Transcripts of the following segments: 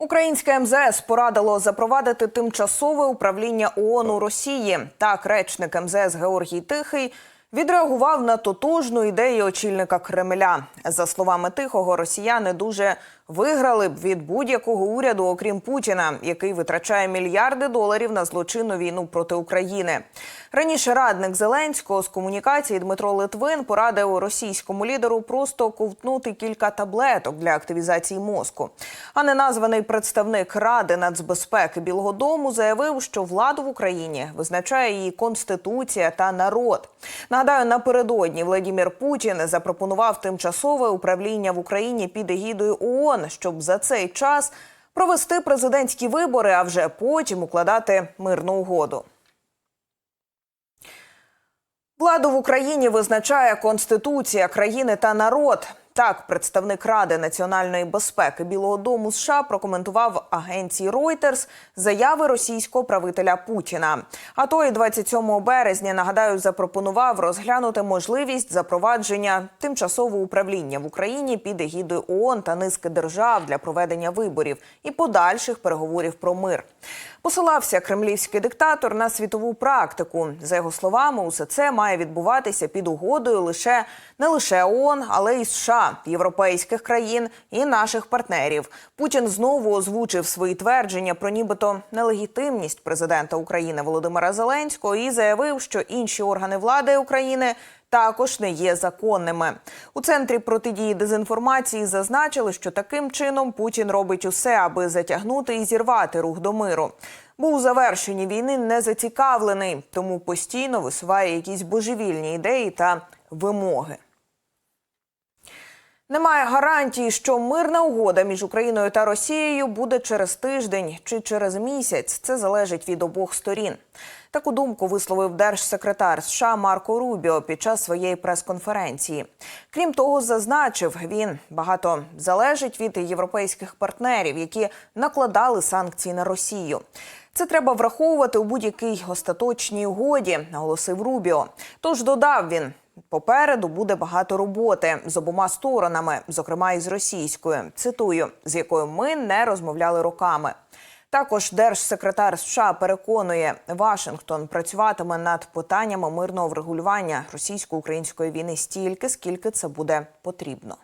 Українське МЗС порадило запровадити тимчасове управління ООН у Росії. Так, речник МЗС Георгій Тихий відреагував на тотожну ідею очільника Кремля. За словами Тихого, росіяни дуже виграли б від будь-якого уряду, окрім Путіна, який витрачає мільярди доларів на злочинну війну проти України. Раніше радник Зеленського з комунікації Дмитро Литвин порадив російському лідеру просто ковтнути кілька таблеток для активізації мозку. А неназваний представник Ради нацбезпеки Білого Дому заявив, що владу в Україні визначає її конституція та народ. Нагадаю, напередодні Владімір Путін запропонував тимчасове управління в Україні під егідою ООН, щоб за цей час провести президентські вибори, а вже потім укладати мирну угоду. Владу в Україні визначає Конституція країни та народ. Так, представник Ради національної безпеки Білого Дому США прокоментував агенції Reuters заяви російського правителя Путіна. А той 27 березня нагадаю запропонував розглянути можливість запровадження тимчасового управління в Україні під егідою ООН та низки держав для проведення виборів і подальших переговорів про мир. Посилався кремлівський диктатор на світову практику. За його словами, усе це має відбуватися під угодою лише не лише ООН, але й США, європейських країн і наших партнерів. Путін знову озвучив свої твердження про нібито нелегітимність президента України Володимира Зеленського і заявив, що інші органи влади України також не є законними. У центрі протидії дезінформації зазначили, що таким чином Путін робить усе, аби затягнути і зірвати рух до миру. Бо у завершенні війни не зацікавлений, тому постійно висуває якісь божевільні ідеї та вимоги. Немає гарантії, що мирна угода між Україною та Росією буде через тиждень чи через місяць. Це залежить від обох сторін. Таку думку висловив держсекретар США Марко Рубіо під час своєї прес-конференції. Крім того, зазначив він багато залежить від європейських партнерів, які накладали санкції на Росію. Це треба враховувати у будь-якій остаточній угоді, наголосив Рубіо. Тож додав він. Попереду буде багато роботи з обома сторонами, зокрема і з російською. Цитую, з якою ми не розмовляли роками. Також держсекретар США переконує, Вашингтон працюватиме над питаннями мирного врегулювання російсько-української війни стільки, скільки це буде потрібно.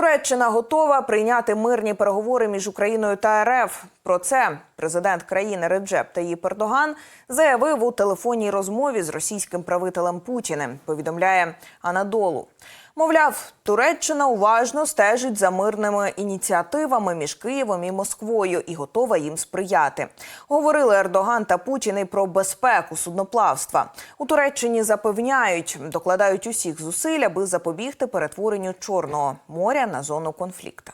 Туреччина готова прийняти мирні переговори між Україною та РФ. Про це президент країни Реджеп Таїп Ердоган заявив у телефонній розмові з російським правителем Путіним. Повідомляє Анадолу. Мовляв, Туреччина уважно стежить за мирними ініціативами між Києвом і Москвою і готова їм сприяти. Говорили Ердоган та Путін і про безпеку судноплавства. У Туреччині запевняють, докладають усіх зусиль, аби запобігти перетворенню Чорного моря на зону конфлікту.